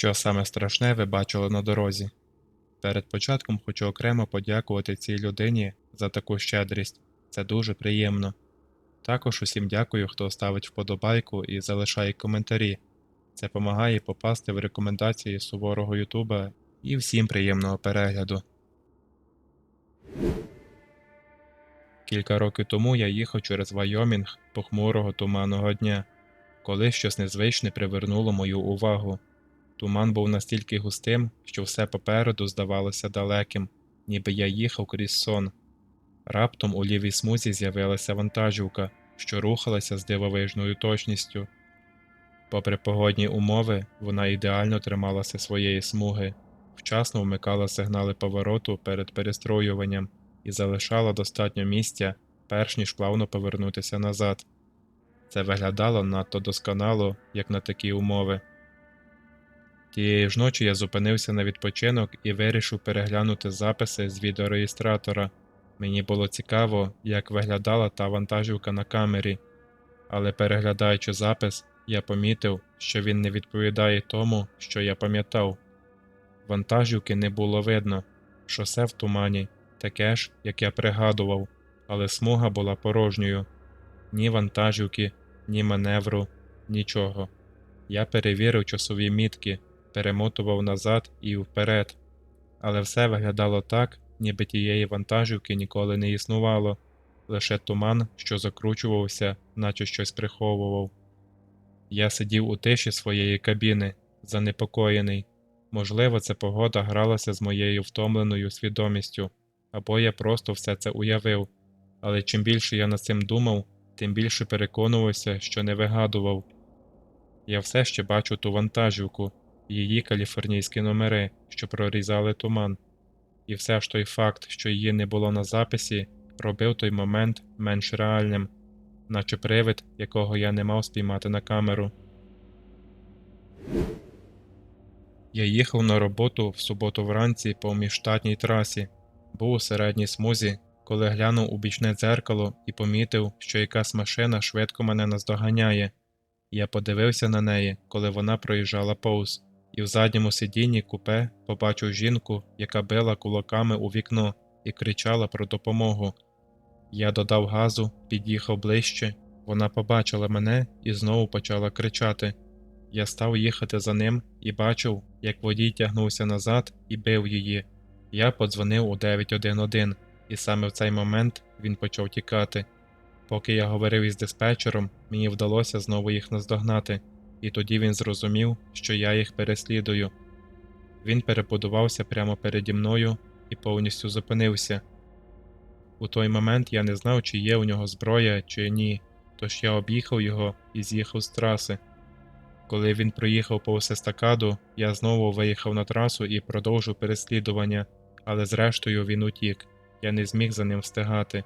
Що саме страшне ви бачили на дорозі? Перед початком хочу окремо подякувати цій людині за таку щедрість. Це дуже приємно. Також усім дякую, хто ставить вподобайку і залишає коментарі. Це допомагає попасти в рекомендації суворого Ютуба і всім приємного перегляду. Кілька років тому я їхав через Вайомінг похмурого туманного дня, коли щось незвичне привернуло мою увагу. Туман був настільки густим, що все попереду здавалося далеким, ніби я їхав крізь сон. Раптом у лівій смузі з'явилася вантажівка, що рухалася з дивовижною точністю. Попри погодні умови, вона ідеально трималася своєї смуги, вчасно вмикала сигнали повороту перед перестроюванням і залишала достатньо місця, перш ніж плавно повернутися назад. Це виглядало надто досконало, як на такі умови. Тієї ж ночі я зупинився на відпочинок і вирішив переглянути записи з відеореєстратора. Мені було цікаво, як виглядала та вантажівка на камері, але переглядаючи запис, я помітив, що він не відповідає тому, що я пам'ятав. Вантажівки не було видно, шосе в тумані, таке ж, як я пригадував, але смуга була порожньою. Ні вантажівки, ні маневру, нічого. Я перевірив часові мітки, перемотував назад і вперед, але все виглядало так, ніби тієї вантажівки ніколи не існувало, лише туман, що закручувався, наче щось приховував. Я сидів у тиші своєї кабіни, занепокоєний. Можливо, ця погода гралася з моєю втомленою свідомістю, або я просто все це уявив, але чим більше я над цим думав, тим більше переконувався, що не вигадував. Я все ще бачу ту вантажівку, її каліфорнійські номери, що прорізали туман, і все ж той факт, що її не було на записі, робив той момент менш реальним, наче привид, якого я не мав спіймати на камеру. Я їхав на роботу в суботу вранці по міжштатній трасі, був у середній смузі, коли глянув у бічне дзеркало і помітив, що якась машина швидко мене наздоганяє. Я подивився на неї, коли вона проїжджала повз, і в задньому сидінні купе побачив жінку, яка била кулаками у вікно і кричала про допомогу. Я додав газу, під'їхав ближче, вона побачила мене і знову почала кричати. Я став їхати за ним і бачив, як водій тягнувся назад і бив її. Я подзвонив у 911, і саме в цей момент він почав тікати. Поки я говорив із диспетчером, мені вдалося знову їх наздогнати, і тоді він зрозумів, що я їх переслідую. Він перебудувався прямо переді мною і повністю зупинився. У той момент я не знав, чи є у нього зброя, чи ні, тож я об'їхав його і з'їхав з траси. Коли він проїхав повз естакаду, я знову виїхав на трасу і продовжив переслідування, але зрештою він утік, я не зміг за ним встигати.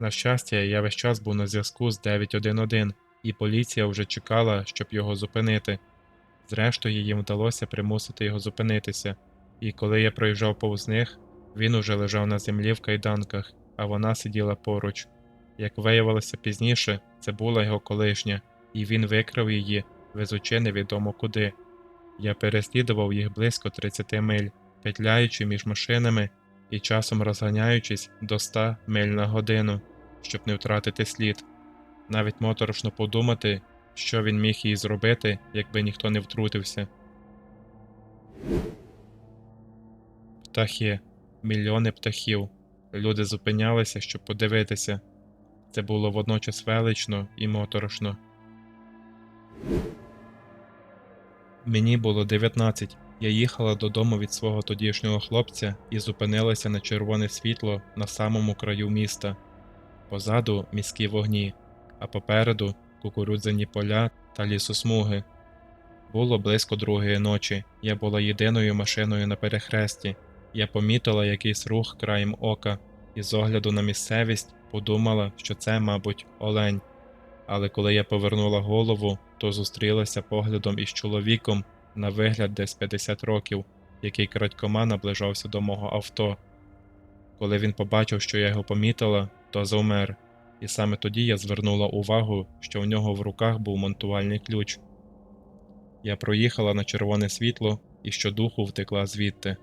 На щастя, я весь час був на зв'язку з 911, і поліція вже чекала, щоб його зупинити. Зрештою, їм вдалося примусити його зупинитися, і коли я проїжджав повз них, він уже лежав на землі в кайданках, а вона сиділа поруч. Як виявилося пізніше, це була його колишня, і він викрав її, везучи невідомо куди. Я переслідував їх близько 30 миль, петляючи між машинами і часом розганяючись до 100 миль на годину, щоб не втратити слід. Навіть моторошно подумати, що він міг їй зробити, якби ніхто не втрутився. Птахи, мільйони птахів. Люди зупинялися, щоб подивитися. Це було водночас велично і моторошно. Мені було 19. Я їхала додому від свого тодішнього хлопця і зупинилася на червоне світло на самому краю міста. Позаду міські вогні, а попереду кукурудзяні поля та лісосмуги. Було близько другої ночі. Я була єдиною машиною на перехресті. Я помітила якийсь рух краєм ока і з огляду на місцевість подумала, що це, мабуть, олень. Але коли я повернула голову, то зустрілася поглядом із чоловіком на вигляд десь 50 років, який крадькома наближався до мого авто. Коли він побачив, що я його помітила, то завмер, і саме тоді я звернула увагу, що в нього в руках був монтувальний ключ. Я проїхала на червоне світло і щодуху втекла звідти.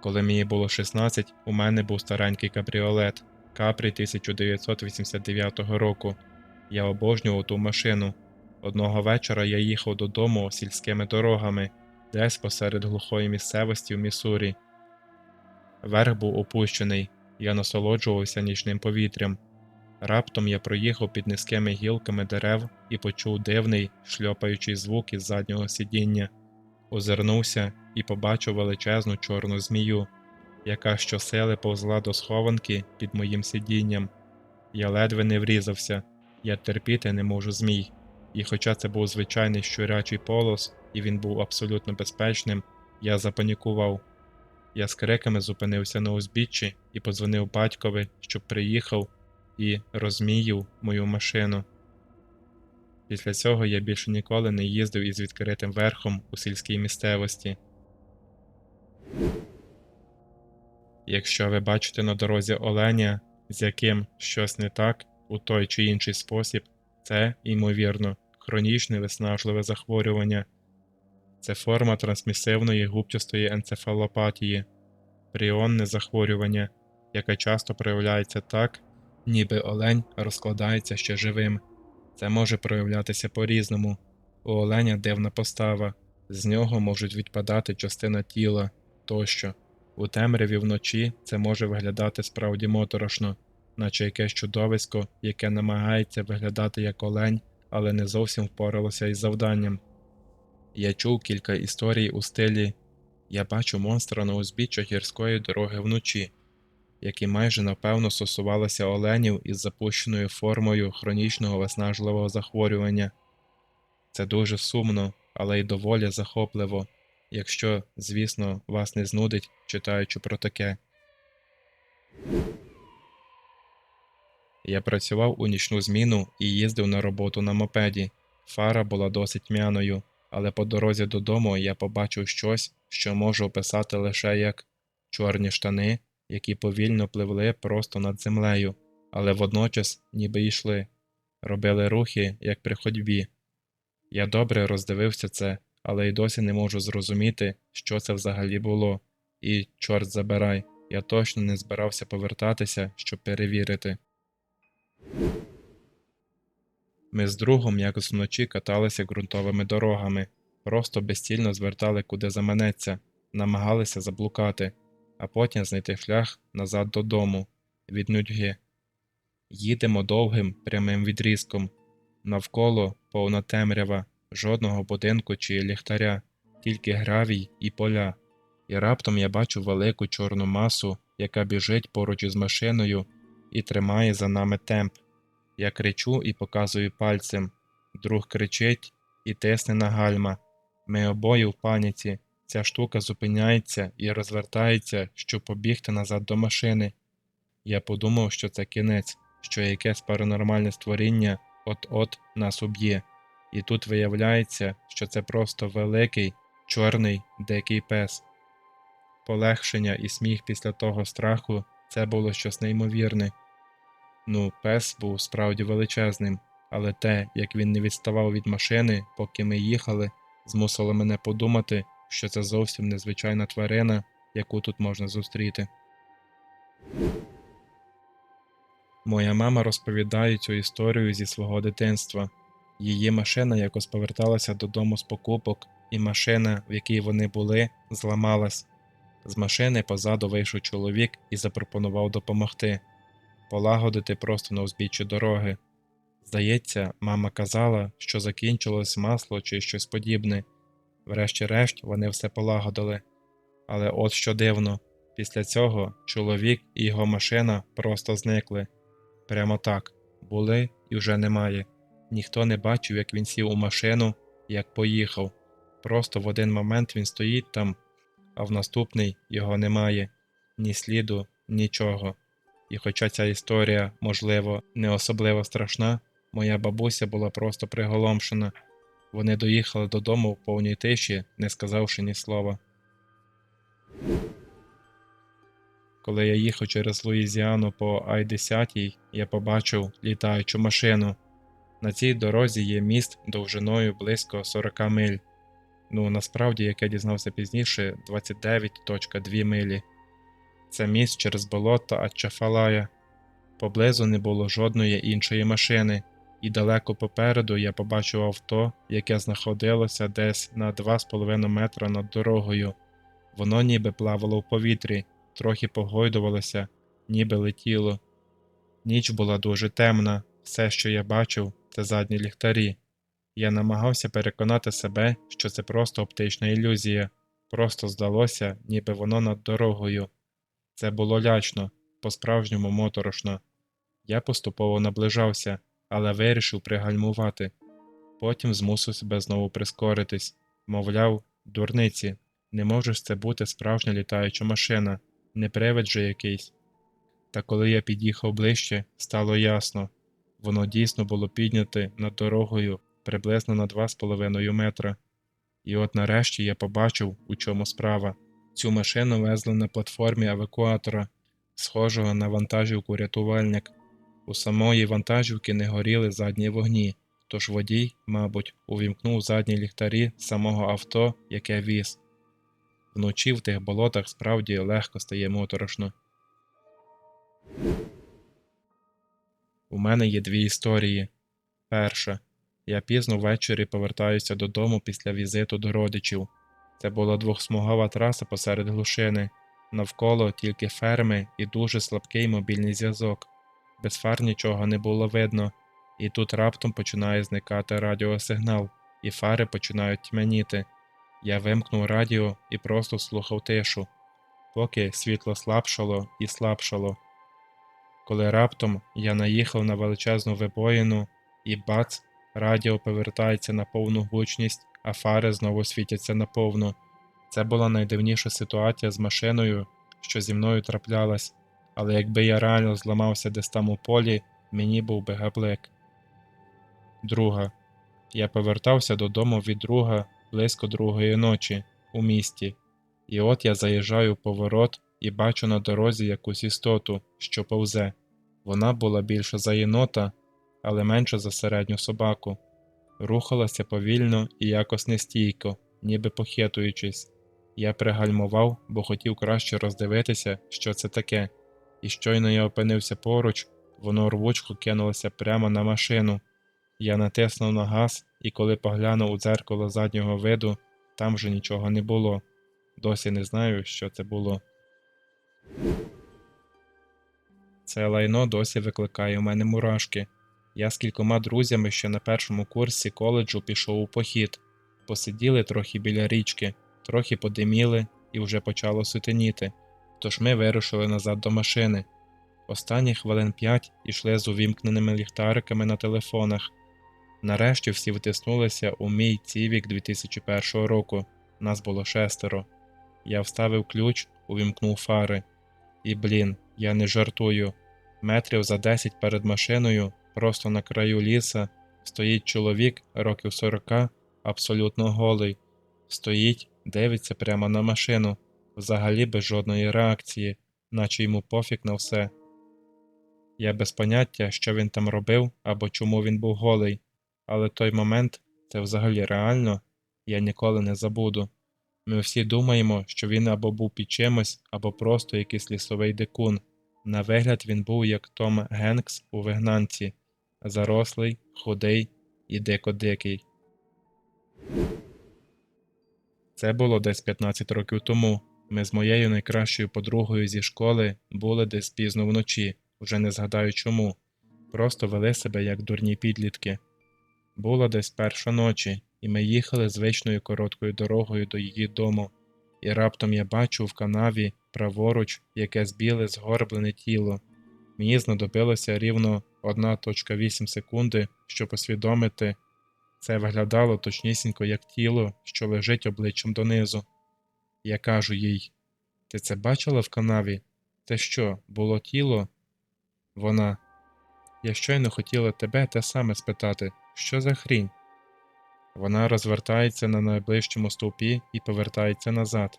Коли мені було 16, у мене був старенький кабріолет Капрі 1989 року. Я обожнював ту машину. Одного вечора я їхав додому сільськими дорогами, десь посеред глухої місцевості в Міссурі. Верх був опущений, я насолоджувався нічним повітрям. Раптом я проїхав під низькими гілками дерев і почув дивний, шльопаючий звук із заднього сидіння. Озирнувся і побачив величезну чорну змію, яка щосили повзла до схованки під моїм сидінням. Я ледве не врізався, я терпіти не можу змій. І хоча це був звичайний щурячий полос, і він був абсолютно безпечним, я запанікував. Я з криками зупинився на узбіччі і подзвонив батькові, щоб приїхав і розміїв мою машину. Після цього я більше ніколи не їздив із відкритим верхом у сільській місцевості. Якщо ви бачите на дорозі оленя, з яким щось не так у той чи інший спосіб, це, ймовірно, хронічне виснажливе захворювання. Це форма трансмісивної губчастої енцефалопатії, пріонне захворювання, яке часто проявляється так, ніби олень розкладається ще живим. Це може проявлятися по-різному. У оленя дивна постава, з нього можуть відпадати частина тіла тощо. У темряві вночі це може виглядати справді моторошно, наче якесь чудовисько, яке намагається виглядати як олень, але не зовсім впоралося із завданням. Я чув кілька історій у стилі Я бачу монстра на узбіччях гірської дороги вночі, які майже напевно стосувалися оленів із запущеною формою хронічного виснажливого захворювання. Це дуже сумно, але й доволі захопливо, якщо, звісно, вас не знудить, читаючи про таке. Я працював у нічну зміну і їздив на роботу на мопеді. Фара була досить м'яною, але по дорозі додому я побачив щось, що можу описати лише як чорні штани, які повільно пливли просто над землею, але водночас ніби йшли, робили рухи, як при ходьбі. Я добре роздивився це, але й досі не можу зрозуміти, що це взагалі було, і, чорт забирай, я точно не збирався повертатися, щоб перевірити. Ми з другом якось вночі каталися ґрунтовими дорогами, просто безцільно звертали куди заманеться, намагалися заблукати, а потім знайти шлях назад додому від нудьги. Їдемо довгим прямим відрізком, навколо повна темрява, жодного будинку чи ліхтаря, тільки гравій і поля. І раптом я бачу велику чорну масу, яка біжить поруч із машиною і тримає за нами темп. Я кричу і показую пальцем. Друг кричить і тисне на гальма. Ми обоє в паніці. Ця штука зупиняється і розвертається, щоб побігти назад до машини. Я подумав, що це кінець, що якесь паранормальне створіння от-от нас уб'є. І тут виявляється, що це просто великий, чорний, дикий пес. Полегшення і сміх після того страху це було щось неймовірне. Ну, пес був справді величезним, але те, як він не відставав від машини, поки ми їхали, змусило мене подумати, що це зовсім незвичайна тварина, яку тут можна зустріти. Моя мама розповідає цю історію зі свого дитинства. Її машина якось поверталася додому з покупок, і машина, в якій вони були, зламалась. З машини позаду вийшов чоловік і запропонував допомогти полагодити просто на узбіччі дороги. Здається, мама казала, що закінчилось масло чи щось подібне. Врешті-решт вони все полагодили. Але от що дивно, після цього чоловік і його машина просто зникли. Прямо так були і вже немає. Ніхто не бачив, як він сів у машину, як поїхав. Просто в один момент він стоїть там, а в наступний його немає ні сліду, нічого. І хоча ця історія, можливо, не особливо страшна, моя бабуся була просто приголомшена. Вони доїхали додому в повній тиші, не сказавши ні слова. Коли я їхав через Луїзіану по Ай-10, я побачив літаючу машину. На цій дорозі є міст довжиною близько 40 миль. Ну, насправді, як я дізнався пізніше, 29.2 милі. Це міст через болото Ачафалая. Поблизу не було жодної іншої машини, і далеко попереду я побачив авто, яке знаходилося десь на 2,5 метра над дорогою. Воно ніби плавало в повітрі, трохи погойдувалося, ніби летіло. Ніч була дуже темна, все, що я бачив, це задні ліхтарі. Я намагався переконати себе, що це просто оптична ілюзія, просто здалося, ніби воно над дорогою. Це було лячно, по-справжньому моторошно. Я поступово наближався, але вирішив пригальмувати. Потім змусив себе знову прискоритись, мовляв, дурниці, не може ж це бути справжня літаюча машина, не привид же якийсь. Та коли я під'їхав ближче, стало ясно воно дійсно було підняте над дорогою приблизно на 2,5 метра. І от нарешті я побачив, у чому справа. Цю машину везли на платформі евакуатора, схожого на вантажівку рятувальник. У самої вантажівки не горіли задні вогні, тож водій, мабуть, увімкнув задні ліхтарі самого авто, яке віз. Вночі в тих болотах справді легко стає моторошно. У мене є дві історії. Перша. Я пізно ввечері повертаюся додому після візиту до родичів. Це була двохсмугова траса посеред глушини, навколо тільки ферми і дуже слабкий мобільний зв'язок. Без фар нічого не було видно, і тут раптом починає зникати радіосигнал, і фари починають тьмяніти. Я вимкнув радіо і просто слухав тишу, поки світло слабшало і слабшало. Коли раптом я наїхав на величезну вибоїну, і бац, радіо повертається на повну гучність, а фари знову світяться наповну. Це була найдивніша ситуація з машиною, що зі мною траплялась, але якби я реально зламався десь там у полі, мені був би габлик. Друга. Я повертався додому від друга близько другої ночі у місті, і от я заїжджаю в поворот і бачу на дорозі якусь істоту, що повзе. Вона була більша за єнота, але менша за середню собаку. Рухалася повільно і якось нестійко, ніби похитуючись. Я пригальмував, бо хотів краще роздивитися, що це таке, і щойно я опинився поруч, воно рвучко кинулося прямо на машину. Я натиснув на газ, і коли поглянув у дзеркало заднього виду, там вже нічого не було. Досі не знаю, що це було. Це лайно досі викликає у мене мурашки. Я з кількома друзями ще на першому курсі коледжу пішов у похід, посиділи трохи біля річки, трохи подиміли і вже почало сутеніти, тож ми вирушили назад до машини. Останні хвилин п'ять ішли з увімкненими ліхтариками на телефонах. Нарешті всі втиснулися у мій цівік 2001 року. Нас було шестеро. Я вставив ключ, увімкнув фари. І блін, я не жартую. Метрів за 10 перед машиною, просто на краю ліса, стоїть чоловік років 40, абсолютно голий. Стоїть, дивиться прямо на машину, взагалі без жодної реакції, наче йому пофіг на все. Я без поняття, що він там робив або чому він був голий, але той момент це взагалі реально, я ніколи не забуду. Ми всі думаємо, що він або був під чимось, або просто якийсь лісовий дикун. На вигляд він був як Том Генкс у вигнанці, зарослий, худий і дико дикий. Це було десь 15 років тому. Ми з моєю найкращою подругою зі школи були десь пізно вночі, вже не згадаю чому. Просто вели себе як дурні підлітки. Було десь перша ночі, і ми їхали звичною короткою дорогою до її дому, і раптом я бачу в канаві праворуч якесь біле згорблене тіло. Мені знадобилося рівно 1.8 секунди, щоб усвідомити, це виглядало точнісінько як тіло, що лежить обличчям донизу. Я кажу їй: Ти це бачила в канаві? Це що, було тіло? Вона. Я щойно хотіла тебе те саме спитати, що за хрінь? Вона розвертається на найближчому стовпі і повертається назад.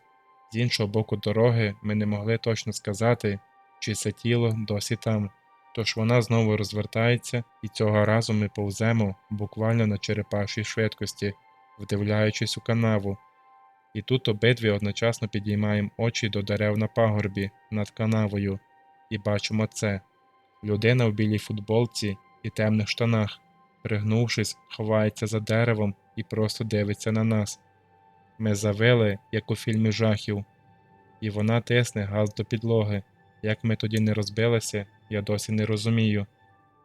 З іншого боку дороги ми не могли точно сказати, чи це тіло досі там. Тож вона знову розвертається, і цього разу ми повземо буквально на черепашій швидкості, вдивляючись у канаву. І тут обидві одночасно підіймаємо очі до дерев на пагорбі над канавою, і бачимо це. Людина в білій футболці і темних штанах, пригнувшись, ховається за деревом і просто дивиться на нас. Ми завили, як у фільмі жахів, і вона тисне газ до підлоги. Як ми тоді не розбилися, я досі не розумію.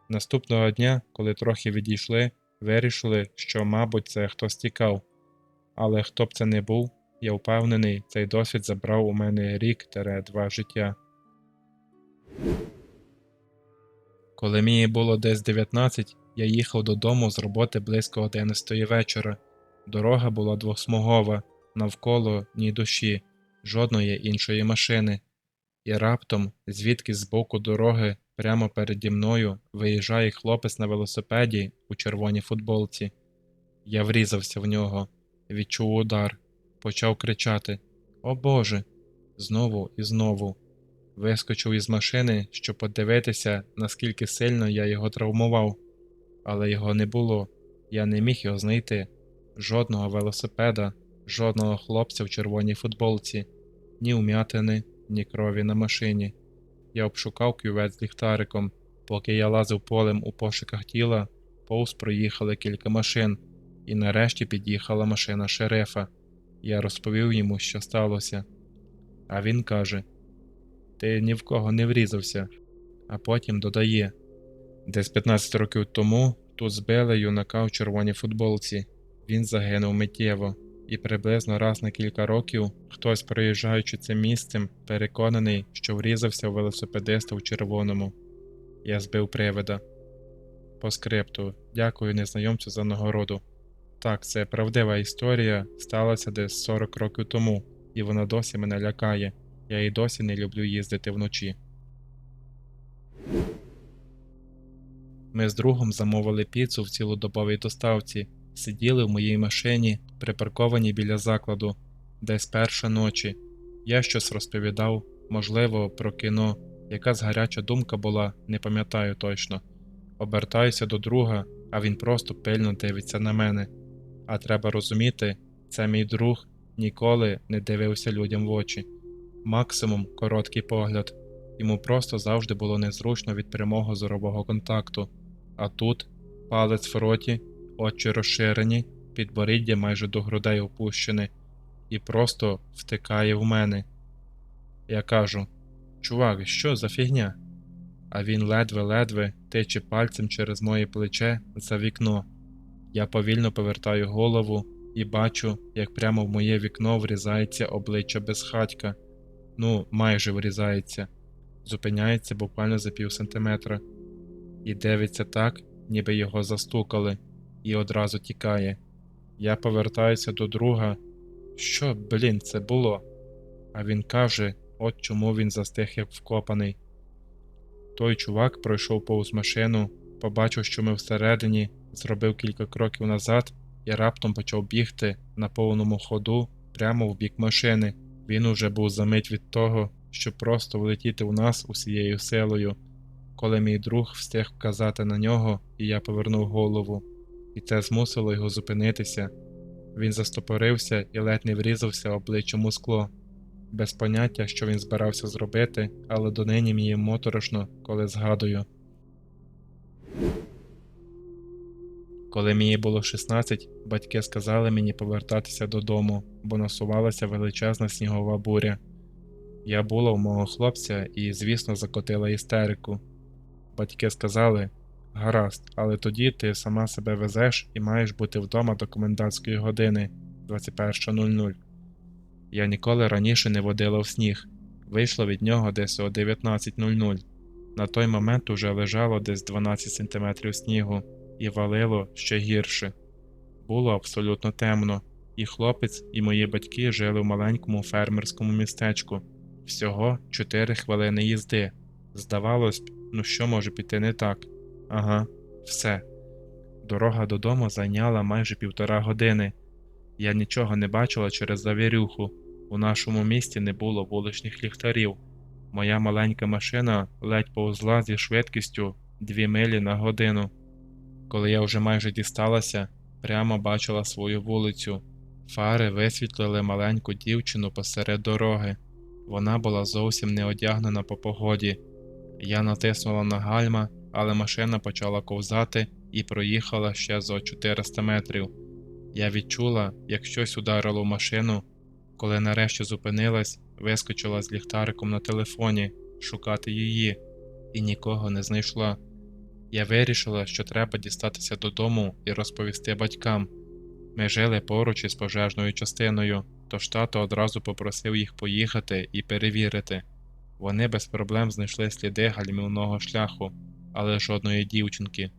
Наступного дня, коли трохи відійшли, вирішили, що, мабуть, це хтось тікав. Але хто б це не був, я впевнений, цей досвід забрав у мене рік тере два життя. Коли мені було десь 19, я їхав додому з роботи близько 11 вечора. Дорога була двосмугова, навколо ні душі, жодної іншої машини. І раптом, звідки з боку дороги, прямо переді мною, виїжджає хлопець на велосипеді у червоній футболці. Я врізався в нього, відчув удар, почав кричати: О Боже! Знову і знову. Вискочив із машини, щоб подивитися, наскільки сильно я його травмував, але його не було, я не міг його знайти. Жодного велосипеда, жодного хлопця в червоній футболці, ні ум'ятини, ні крові на машині. Я обшукав кювет ліхтариком. Поки я лазив полем у пошуках тіла, повз проїхали кілька машин, і нарешті під'їхала машина шерифа. Я розповів йому, що сталося. А він каже: Ти ні в кого не врізався, а потім додає: Десь 15 років тому тут збили юнака в червоній футболці. Він загинув миттєво, і приблизно раз на кілька років хтось, проїжджаючи цим місцем, переконаний, що врізався в велосипедиста в червоному. Я збив привида. По скрипту, дякую незнайомцю за нагороду. Так, це правдива історія, сталася десь 40 років тому, і вона досі мене лякає. Я і досі не люблю їздити вночі. Ми з другом замовили піцу в цілодобовій доставці, сиділи в моїй машині, припаркованій біля закладу, десь перша ночі. Я щось розповідав, можливо, про кіно. Якась гаряча думка була, не пам'ятаю точно. Обертаюся до друга, а він просто пильно дивиться на мене. А треба розуміти, це мій друг ніколи не дивився людям в очі. Максимум короткий погляд. Йому просто завжди було незручно від прямого зорового контакту. А тут палець в роті, очі розширені, підборіддя майже до грудей опущене, і просто втикає в мене. Я кажу: Чувак, що за фігня? А він ледве-ледве тиче пальцем через моє плече за вікно. Я повільно повертаю голову і бачу, як прямо в моє вікно врізається обличчя безхатька. Ну, майже врізається, зупиняється буквально за пів сантиметра. І дивиться так, ніби його застукали, і одразу тікає. Я повертаюся до друга. Що, блін, це було? А він каже, от чому він застиг як вкопаний. Той чувак пройшов повз машину, побачив, що ми всередині, зробив кілька кроків назад і раптом почав бігти на повному ходу прямо в бік машини. Він уже був за мить від того, щоб просто влетіти у нас усією силою, коли мій друг встиг вказати на нього, і я повернув голову, і це змусило його зупинитися. Він застопорився і ледь не врізався обличчям у скло, без поняття, що він збирався зробити, але донині мені моторошно, коли згадую. Коли мені було 16, батьки сказали мені повертатися додому, бо насувалася величезна снігова буря. Я була у мого хлопця і, звісно, закотила істерику. Батьки сказали: гаразд, але тоді ти сама себе везеш і маєш бути вдома до комендантської години 21.00. Я ніколи раніше не водила в сніг, вийшло від нього десь о 19.00. На той момент уже лежало десь 12 см снігу і валило ще гірше. Було абсолютно темно, і хлопець, і мої батьки жили в маленькому фермерському містечку. Всього 4 хвилини їзди. Здавалось ну що може піти не так? Ага, все. Дорога додому зайняла майже півтора години. Я нічого не бачила через завірюху. У нашому місті не було вуличних ліхтарів. Моя маленька машина ледь повзла зі швидкістю 2 милі на годину. Коли я вже майже дісталася, прямо бачила свою вулицю. Фари висвітлили маленьку дівчину посеред дороги. Вона була зовсім не одягнена по погоді. Я натиснула на гальма, але машина почала ковзати і проїхала ще за 400 метрів. Я відчула, як щось ударило в машину. Коли нарешті зупинилась, вискочила з ліхтариком на телефоні шукати її і нікого не знайшла. Я вирішила, що треба дістатися додому і розповісти батькам. Ми жили поруч із пожежною частиною, тож тато одразу попросив їх поїхати і перевірити. Вони без проблем знайшли сліди гальмівного шляху, але жодної дівчинки.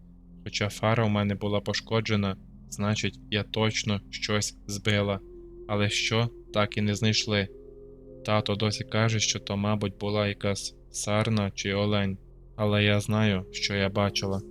Хоча фара у мене була пошкоджена, значить, я точно щось збила. Але що, так і не знайшли. Тато досі каже, що то, мабуть, була якась сарна чи олень, але я знаю, що я бачила.